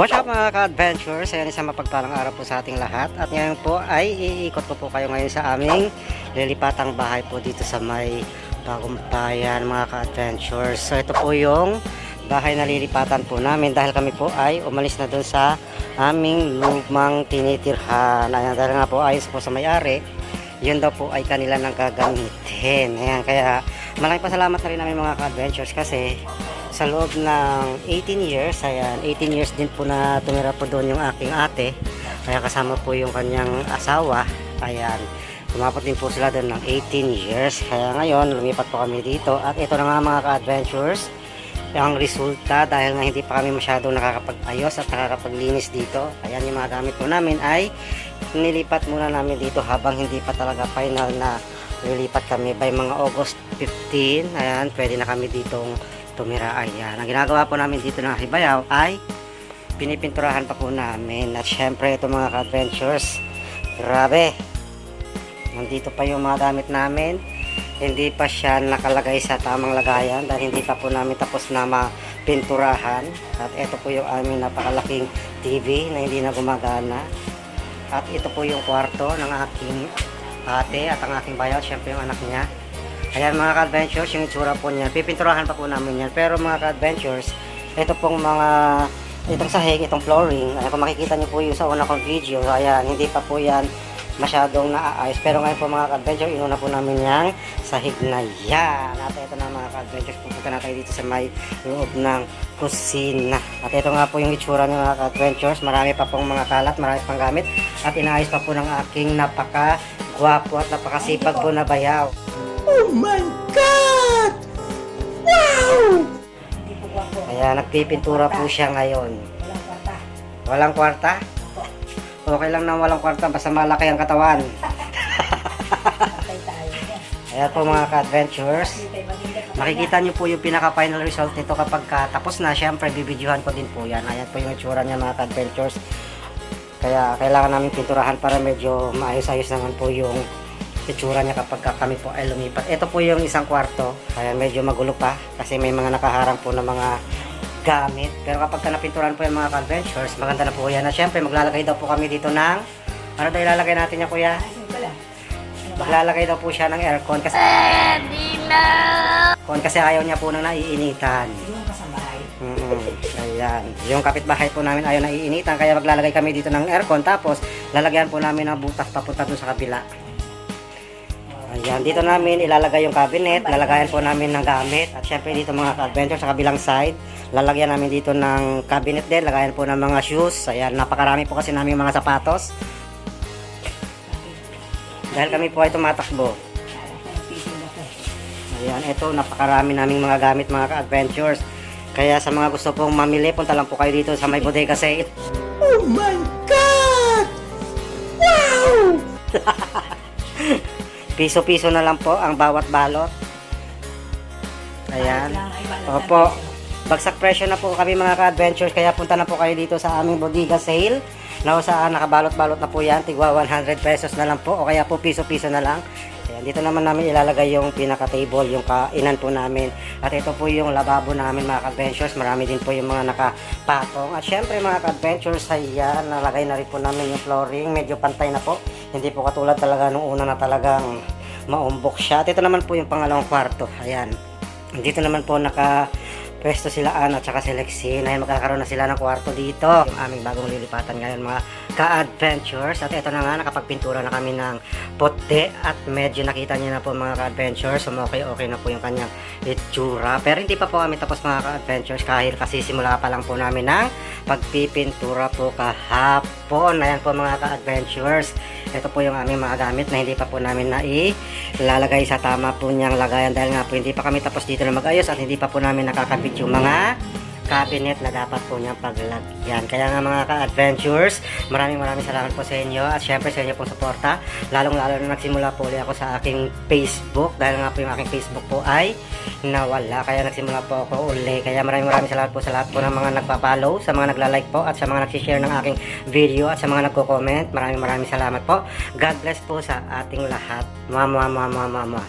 What's up mga ka-adventures? Ayan isang mapagpalang araw po sa ating lahat. At ngayon po ay iikot ko po kayo ngayon sa aming lilipatang bahay po dito sa may bagong bayan mga ka-adventures. So ito po yung bahay na lilipatan po namin dahil kami po ay umalis na doon sa aming lumang tinitirhan. Ayan dahil nga po ayos po sa may-ari, yun daw po ay kanila nang gagamitin. Ayan kaya maraming pasalamat na rin namin mga ka-adventures kasi sa loob ng 18 years, ayan, 18 years din po na tumira po doon yung aking ate. Kaya kasama po yung kanyang asawa. Ayan, tumapot din po sila doon ng 18 years. Kaya ngayon, lumipat po kami dito. At ito na nga mga ka-adventures, ang resulta dahil nga hindi pa kami masyadong nakakapag-ayos at nakakapaglinis dito. Ayan, yung mga gamit po namin ay nilipat muna namin dito habang hindi pa talaga final na lilipat kami by mga August 15. Ayan, pwede na kami ditong tumira. Ayan, ang ginagawa po namin dito ng Hibayaw ay pinipinturahan pa po namin. At syempre, ito mga ka-adventures, grabe. Nandito pa yung mga gamit namin. Hindi pa siya nakalagay sa tamang lagayan dahil hindi pa po namin tapos na mapinturahan. At ito po yung aming napakalaking TV na hindi na gumagana. At ito po yung kwarto ng aking ate at ang aking bayaw, syempre yung anak niya. Ayan mga ka-adventures, yung itsura po niya. Pipinturahan pa po namin yan. Pero mga ka-adventures, ito pong mga itong sahig, itong flooring, ayan, kung makikita niyo po yung sa una kong video, ayan, hindi pa po yan masyadong naaayos. Pero ngayon po mga ka-adventure, inuna po namin yung sahig na yan. At ito na mga ka-adventures, pupunta na tayo dito sa may loob ng kusina. At ito nga po yung itsura ng mga ka-adventures. Marami pa pong mga kalat, marami pang gamit. At inaayos pa po ng aking napaka gwapo at napakasipag po na bayaw. Oh my God! Wow! Kaya nagpipintura po siya ngayon. Walang kwarta? Okay lang na walang kwarta, basta malaki ang katawan. Kaya po mga ka-adventures, makikita niyo po yung pinaka-final result nito kapag ka, tapos na, syempre bibidyohan ko din po yan. Ayan po yung itsura niya mga ka-adventures. Kaya kailangan namin pinturahan para medyo maayos-ayos naman po yung itsura niya kapag ka kami po ay lumipat. Ito po yung isang kwarto, kaya medyo magulo pa kasi may mga nakaharang po na mga gamit. Pero kapag ka napinturahan po yung mga adventures, maganda na po yan. At syempre, maglalagay daw po kami dito ng, ano daw ilalagay natin niya kuya? Maglalagay daw po siya ng aircon kasi, aircon kasi ayaw niya po nang naiinitan. Mm Ayan. Yung kapitbahay po namin ayaw naiinitan kaya maglalagay kami dito ng aircon tapos lalagyan po namin ng butas papunta dun sa kabila. Ayan, dito namin ilalagay yung cabinet, lalagayan po namin ng gamit at syempre dito mga ka-adventure sa kabilang side, lalagyan namin dito ng cabinet din, lagayan po ng mga shoes. Ayan, napakarami po kasi namin mga sapatos. Dahil kami po ay tumatakbo. Ayan, ito napakarami naming mga gamit mga ka-adventures. Kaya sa mga gusto pong mamili, punta lang po kayo dito sa may bodega sale. Oh my God! Wow! Piso-piso na lang po ang bawat balot. Ayan. Opo. Bagsak presyo na po kami mga ka-adventures kaya punta na po kayo dito sa aming bodega sale. Kung saan nakabalot-balot na po yan, tigwa 100 pesos na lang po o kaya po piso-piso na lang. Ayan, dito naman namin ilalagay yung pinaka-table, yung kainan po namin. At ito po yung lababo namin mga ka-adventures. Marami din po yung mga nakapatong. At syempre mga ka-adventures, ayan, nalagay na rin po namin yung flooring. Medyo pantay na po. Hindi po katulad talaga nung una na talagang maumbok siya. At ito naman po yung pangalawang kwarto. Ayan. Dito naman po naka pwesto sila Ann at saka si Lexi na magkakaroon na sila ng kwarto dito. Yung aming bagong lilipatan ngayon mga ka-adventures. At ito na nga, nakapagpintura na kami ng puti at medyo nakita niyo na po mga ka-adventures. Okay-okay na po yung kanyang itsura. Pero hindi pa po kami tapos mga ka-adventures kahit kasi simula pa lang po namin ng pagpipintura po kahapon. Ayan po mga ka-adventures. Ito po yung aming mga gamit na hindi pa po namin na ilalagay sa tama po niyang lagayan dahil nga po hindi pa kami tapos dito na mag-ayos at hindi pa po namin nakakabit yung mga cabinet na dapat po niyang paglagyan. Kaya nga mga ka-adventures, maraming maraming salamat po sa inyo at syempre sa inyo pong suporta. Lalong lalo na nagsimula po ulit ako sa aking Facebook dahil nga po yung aking Facebook po ay nawala. Kaya nagsimula po ako uli. Kaya maraming maraming salamat po sa lahat po ng mga nagpa-follow, sa mga nagla-like po at sa mga nag-share ng aking video at sa mga nagko-comment. Maraming maraming salamat po. God bless po sa ating lahat. Mama, mama, mama, mama.